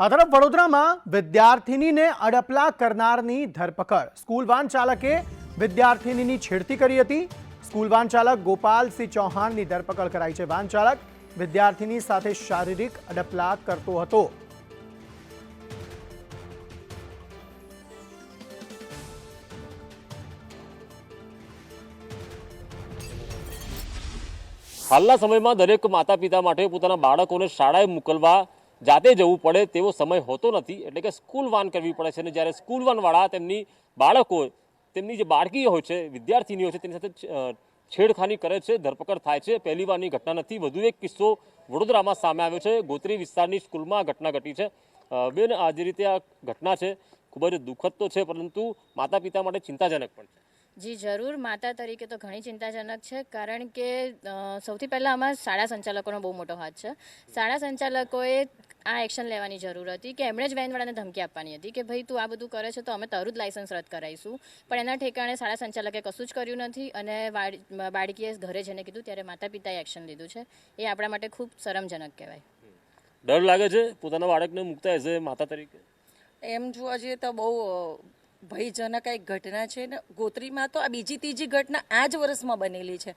આ તરફ વડોદરામાં વિદ્યાર્થિનીને અડપલા કરનારની ધરપકડ. સ્કૂલ વાન ચાલકે વિદ્યાર્થિનીની છેડતી કરી હતી. સ્કૂલ વાન ચાલક ગોપાલસિંહ ચૌહાણની ધરપકડ કરાઈ છે. વાન ચાલક વિદ્યાર્થિની સાથે શારીરિક અડપલા કરતો હતો. હાલના સમયમાં દરેક માતા પિતા માટે પોતાના બાળકોને શાળાએ મોકલવા જાતે જવું પડે તેવો સમય હોતો નથી. એટલે કે સ્કૂલ વાન કરવી પડે છે. અને જ્યારે સ્કૂલ વાનવાળા તેમની બાળકો તેમની જે બાળકીઓ હોય છે, વિદ્યાર્થીનીઓ છે, તેની સાથે છેડખાની કરે છે, ધરપકડ થાય છે. પહેલી વારની ઘટના નથી. વધુ એક કિસ્સો વડોદરામાં સામે આવ્યો છે. ગોત્રી વિસ્તારની સ્કૂલમાં ઘટના ઘટી છે. બેન, આ જે રીતે આ ઘટના છે, ખૂબ જ દુઃખદ તો છે, પરંતુ માતા પિતા માટે ચિંતાજનક પણ છે. જી, જરૂર. માતા તરીકે તો ઘણી ચિંતાજનક છે, કારણ કે સૌથી પહેલાં આમાં શાળા સંચાલકોનો બહુ મોટો હાથ છે. શાળા સંચાલકોએ આ એક્શન લેવાની જરૂર હતી કે એમણે જ વેનવાળાને ધમકી આપવાની હતી કે ભાઈ તું આ બધું કરે છે તો અમે તારું જ લાયસન્સ રદ કરાવીશું પણ એના ઠેકાણે શાળા સંચાલકે કશું જ કર્યું નથી અને બાળકીએ ઘરે જઈને કીધું ત્યારે માતા પિતાએ એક્શન લીધું છે. એ આપણા માટે ખૂબ શરમજનક કહેવાય. ડર લાગે છે? પોતાના બાળકને મૂકતા એઝ એ માતા તરીકે? એમ જોવા જઈએ તો બહુ ભયજનક એક ઘટના છે ને ગોત્રીમાં તો આ બીજી ત્રીજી ઘટના આ જ વર્ષમાં બનેલી છે.